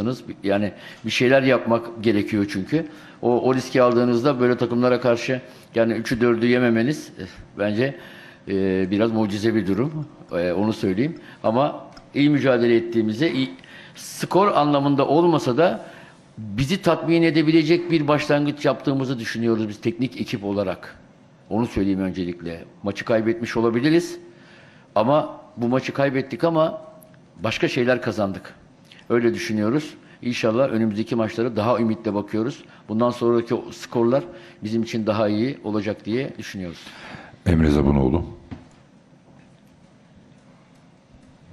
olmalısınız. Yani bir şeyler yapmak gerekiyor çünkü. O, o riski aldığınızda böyle takımlara karşı yani 3'ü 4'ü yememeniz eh, bence e, biraz mucize bir durum. E, onu söyleyeyim. Ama iyi mücadele ettiğimizde iyi, skor anlamında olmasa da bizi tatmin edebilecek bir başlangıç yaptığımızı düşünüyoruz biz teknik ekip olarak. Onu söyleyeyim öncelikle. Maçı kaybetmiş olabiliriz. Ama bu maçı kaybettik ama başka şeyler kazandık. Öyle düşünüyoruz. İnşallah önümüzdeki maçlara daha ümitle bakıyoruz. Bundan sonraki skorlar bizim için daha iyi olacak diye düşünüyoruz. Emre Zabunoğlu.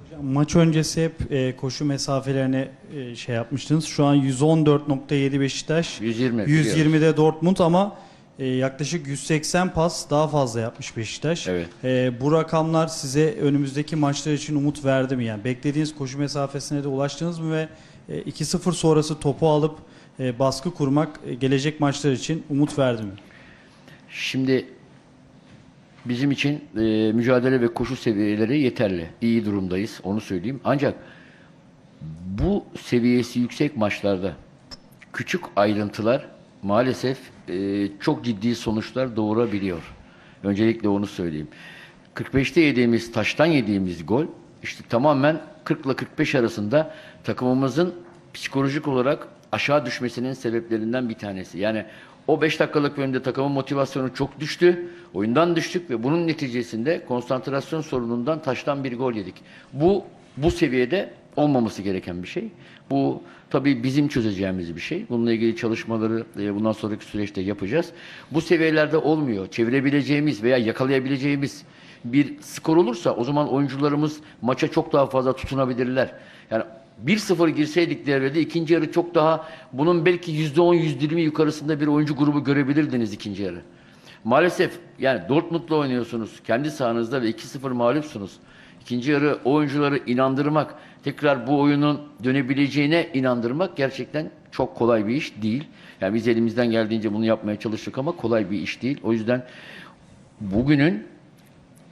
Hocam, Maç öncesi hep e, koşu mesafelerine e, şey yapmıştınız. Şu an 114.7 Beşiktaş, 120. 120'de Dortmund ama e, yaklaşık 180 pas daha fazla yapmış Beşiktaş. Evet. E, bu rakamlar size önümüzdeki maçlar için umut verdi mi? Yani beklediğiniz koşu mesafesine de ulaştınız mı ve e, 2-0 sonrası topu alıp e, baskı kurmak e, gelecek maçlar için umut verdi mi? Şimdi bizim için e, mücadele ve koşu seviyeleri yeterli. İyi durumdayız. Onu söyleyeyim. Ancak bu seviyesi yüksek maçlarda küçük ayrıntılar maalesef e, çok ciddi sonuçlar doğurabiliyor. Öncelikle onu söyleyeyim. 45'te yediğimiz, taştan yediğimiz gol işte tamamen 40 ile 45 arasında takımımızın psikolojik olarak aşağı düşmesinin sebeplerinden bir tanesi. Yani o 5 dakikalık bölümde takımın motivasyonu çok düştü. Oyundan düştük ve bunun neticesinde konsantrasyon sorunundan taştan bir gol yedik. Bu bu seviyede olmaması gereken bir şey. Bu tabii bizim çözeceğimiz bir şey. Bununla ilgili çalışmaları e, bundan sonraki süreçte yapacağız. Bu seviyelerde olmuyor. Çevirebileceğimiz veya yakalayabileceğimiz bir skor olursa o zaman oyuncularımız maça çok daha fazla tutunabilirler. Yani 1-0 girseydik devrede ikinci yarı çok daha bunun belki %10 %20 yukarısında bir oyuncu grubu görebilirdiniz ikinci yarı. Maalesef yani Dortmund'la oynuyorsunuz. Kendi sahanızda ve 2-0 mağlupsunuz. İkinci yarı oyuncuları inandırmak, tekrar bu oyunun dönebileceğine inandırmak gerçekten çok kolay bir iş değil. Yani biz elimizden geldiğince bunu yapmaya çalıştık ama kolay bir iş değil. O yüzden bugünün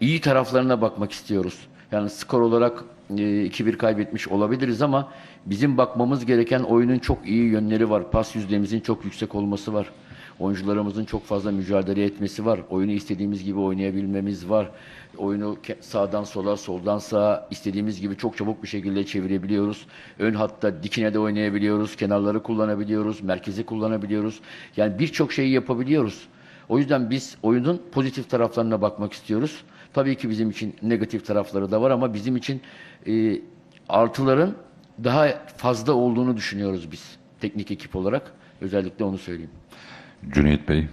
iyi taraflarına bakmak istiyoruz. Yani skor olarak 2-1 kaybetmiş olabiliriz ama bizim bakmamız gereken oyunun çok iyi yönleri var. Pas yüzdemizin çok yüksek olması var. Oyuncularımızın çok fazla mücadele etmesi var. Oyunu istediğimiz gibi oynayabilmemiz var. Oyunu sağdan sola, soldan sağa istediğimiz gibi çok çabuk bir şekilde çevirebiliyoruz. Ön hatta dikine de oynayabiliyoruz. Kenarları kullanabiliyoruz. Merkezi kullanabiliyoruz. Yani birçok şeyi yapabiliyoruz. O yüzden biz oyunun pozitif taraflarına bakmak istiyoruz. Tabii ki bizim için negatif tarafları da var ama bizim için e, artıların daha fazla olduğunu düşünüyoruz biz teknik ekip olarak. Özellikle onu söyleyeyim. Cüneyt Bey.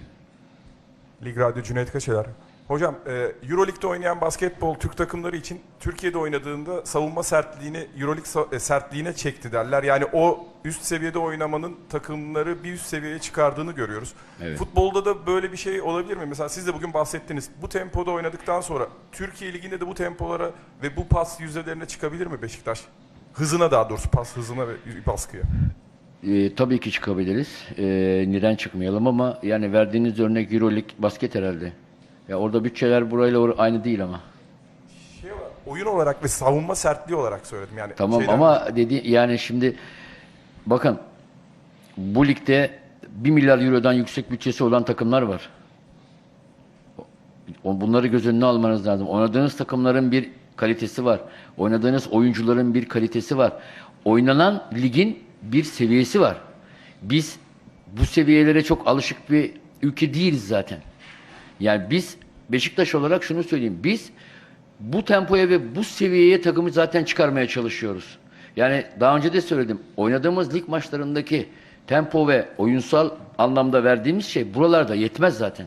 Lig Radyo Cüneyt Kaçeler. Hocam, e, Euroleague'de oynayan basketbol Türk takımları için Türkiye'de oynadığında savunma sertliğini Euroleague e, sertliğine çekti derler. Yani o üst seviyede oynamanın takımları bir üst seviyeye çıkardığını görüyoruz. Evet. Futbolda da böyle bir şey olabilir mi? Mesela siz de bugün bahsettiniz. Bu tempoda oynadıktan sonra Türkiye Ligi'nde de bu tempolara ve bu pas yüzdelerine çıkabilir mi Beşiktaş? Hızına daha doğrusu pas hızına ve baskıya. E, tabii ki çıkabiliriz. E, neden çıkmayalım ama yani verdiğiniz örnek Euroleague basket herhalde. Ya orada bütçeler burayla or- aynı değil ama. Şey olarak, oyun olarak ve savunma sertliği olarak söyledim yani. Tamam Şeyden- ama dedi yani şimdi bakın bu ligde 1 milyar eurodan yüksek bütçesi olan takımlar var. O- Bunları göz önüne almanız lazım. Oynadığınız takımların bir kalitesi var. Oynadığınız oyuncuların bir kalitesi var. Oynanan ligin bir seviyesi var. Biz bu seviyelere çok alışık bir ülke değiliz zaten. Yani biz Beşiktaş olarak şunu söyleyeyim. Biz bu tempoya ve bu seviyeye takımı zaten çıkarmaya çalışıyoruz. Yani daha önce de söyledim. Oynadığımız lig maçlarındaki tempo ve oyunsal anlamda verdiğimiz şey buralarda yetmez zaten.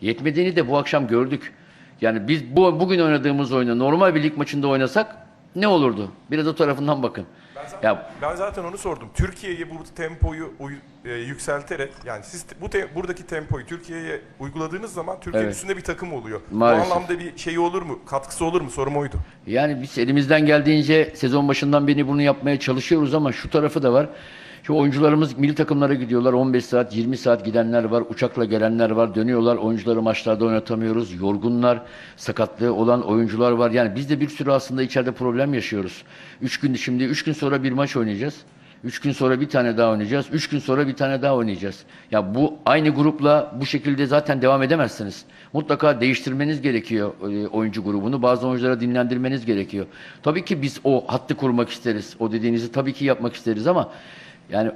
Yetmediğini de bu akşam gördük. Yani biz bu bugün oynadığımız oyunu normal bir lig maçında oynasak ne olurdu? Biraz o tarafından bakın. Ya Ben zaten onu sordum. Türkiye'ye bu tempoyu uy- e, yükselterek yani siz bu te- buradaki tempoyu Türkiye'ye uyguladığınız zaman Türkiye Evet. üstünde bir takım oluyor. Maalesef. Bu anlamda bir şeyi olur mu? Katkısı olur mu? Sorum oydu. Yani biz elimizden geldiğince sezon başından beri bunu yapmaya çalışıyoruz ama şu tarafı da var. Şu oyuncularımız milli takımlara gidiyorlar. 15 saat, 20 saat gidenler var. Uçakla gelenler var. Dönüyorlar. Oyuncuları maçlarda oynatamıyoruz. Yorgunlar, sakatlığı olan oyuncular var. Yani biz de bir sürü aslında içeride problem yaşıyoruz. 3 gün şimdi 3 gün sonra bir maç oynayacağız. Üç gün sonra bir tane daha oynayacağız. Üç gün sonra bir tane daha oynayacağız. Ya bu aynı grupla bu şekilde zaten devam edemezsiniz. Mutlaka değiştirmeniz gerekiyor e, oyuncu grubunu. Bazı oyunculara dinlendirmeniz gerekiyor. Tabii ki biz o hattı kurmak isteriz. O dediğinizi tabii ki yapmak isteriz ama yani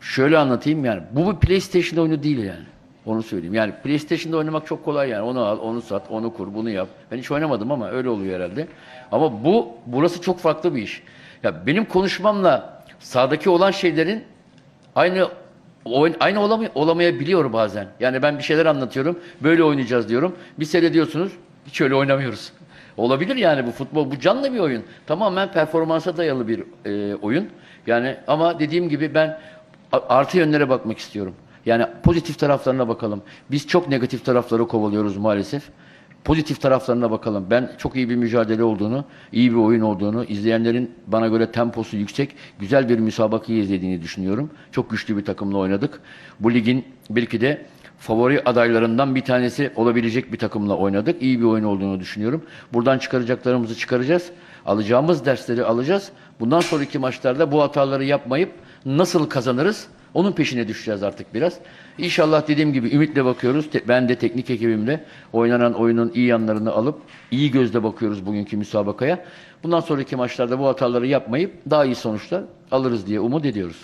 şöyle anlatayım yani. Bu bir PlayStation oyunu değil yani. Onu söyleyeyim. Yani PlayStation'da oynamak çok kolay yani. Onu al, onu sat, onu kur, bunu yap. Ben hiç oynamadım ama öyle oluyor herhalde. Ama bu burası çok farklı bir iş. Ya benim konuşmamla sahadaki olan şeylerin aynı oyun, aynı olamay olamayabiliyor bazen. Yani ben bir şeyler anlatıyorum. Böyle oynayacağız diyorum. Bir seyrediyorsunuz. Hiç öyle oynamıyoruz. Olabilir yani bu futbol. Bu canlı bir oyun. Tamamen performansa dayalı bir e, oyun. Yani ama dediğim gibi ben artı yönlere bakmak istiyorum. Yani pozitif taraflarına bakalım. Biz çok negatif tarafları kovalıyoruz maalesef. Pozitif taraflarına bakalım. Ben çok iyi bir mücadele olduğunu, iyi bir oyun olduğunu, izleyenlerin bana göre temposu yüksek, güzel bir müsabakayı izlediğini düşünüyorum. Çok güçlü bir takımla oynadık. Bu ligin belki de favori adaylarından bir tanesi olabilecek bir takımla oynadık. İyi bir oyun olduğunu düşünüyorum. Buradan çıkaracaklarımızı çıkaracağız. Alacağımız dersleri alacağız. Bundan sonraki maçlarda bu hataları yapmayıp nasıl kazanırız? Onun peşine düşeceğiz artık biraz. İnşallah dediğim gibi ümitle bakıyoruz. Ben de teknik ekibimle oynanan oyunun iyi yanlarını alıp iyi gözle bakıyoruz bugünkü müsabakaya. Bundan sonraki maçlarda bu hataları yapmayıp daha iyi sonuçlar alırız diye umut ediyoruz.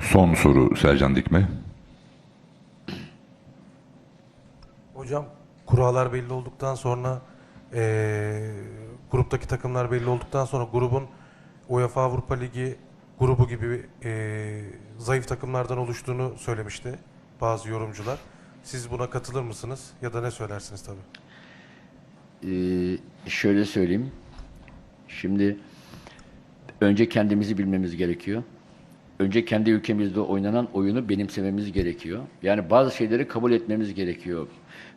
Son soru Sercan Dikme. Hocam kurallar belli olduktan sonra eee, gruptaki takımlar belli olduktan sonra grubun UEFA Avrupa Ligi grubu gibi eee, zayıf takımlardan oluştuğunu söylemişti bazı yorumcular. Siz buna katılır mısınız ya da ne söylersiniz tabii? Ee, şöyle söyleyeyim. Şimdi önce kendimizi bilmemiz gerekiyor. Önce kendi ülkemizde oynanan oyunu benimsememiz gerekiyor. Yani bazı şeyleri kabul etmemiz gerekiyor.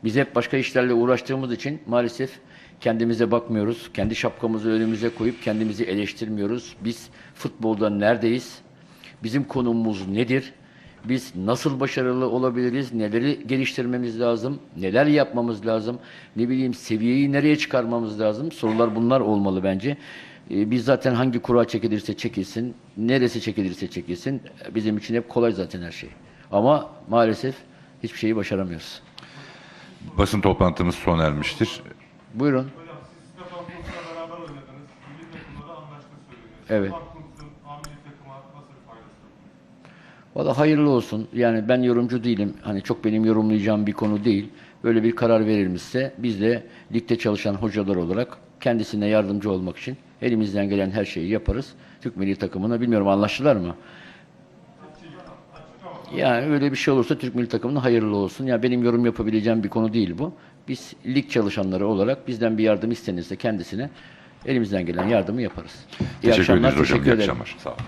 Biz hep başka işlerle uğraştığımız için maalesef kendimize bakmıyoruz. Kendi şapkamızı önümüze koyup kendimizi eleştirmiyoruz. Biz futbolda neredeyiz? Bizim konumumuz nedir? Biz nasıl başarılı olabiliriz? Neleri geliştirmemiz lazım? Neler yapmamız lazım? Ne bileyim seviyeyi nereye çıkarmamız lazım? Sorular bunlar olmalı bence. Ee, Biz zaten hangi kura çekilirse çekilsin, neresi çekilirse çekilsin bizim için hep kolay zaten her şey. Ama maalesef hiçbir şeyi başaramıyoruz. Basın toplantımız sona ermiştir. Buyurun. Evet. Valla hayırlı olsun. Yani ben yorumcu değilim. Hani çok benim yorumlayacağım bir konu değil. Böyle bir karar verilmişse biz de ligde çalışan hocalar olarak kendisine yardımcı olmak için elimizden gelen her şeyi yaparız. Türk milli takımına bilmiyorum anlaştılar mı? Yani öyle bir şey olursa Türk milli takımına hayırlı olsun. Ya benim yorum yapabileceğim bir konu değil bu. Biz lig çalışanları olarak bizden bir yardım istenirse kendisine elimizden gelen yardımı yaparız. İyi Teşekkür akşamlar, ederiz hocam. teşekkür İyi ederim. akşamlar. Sağ olun.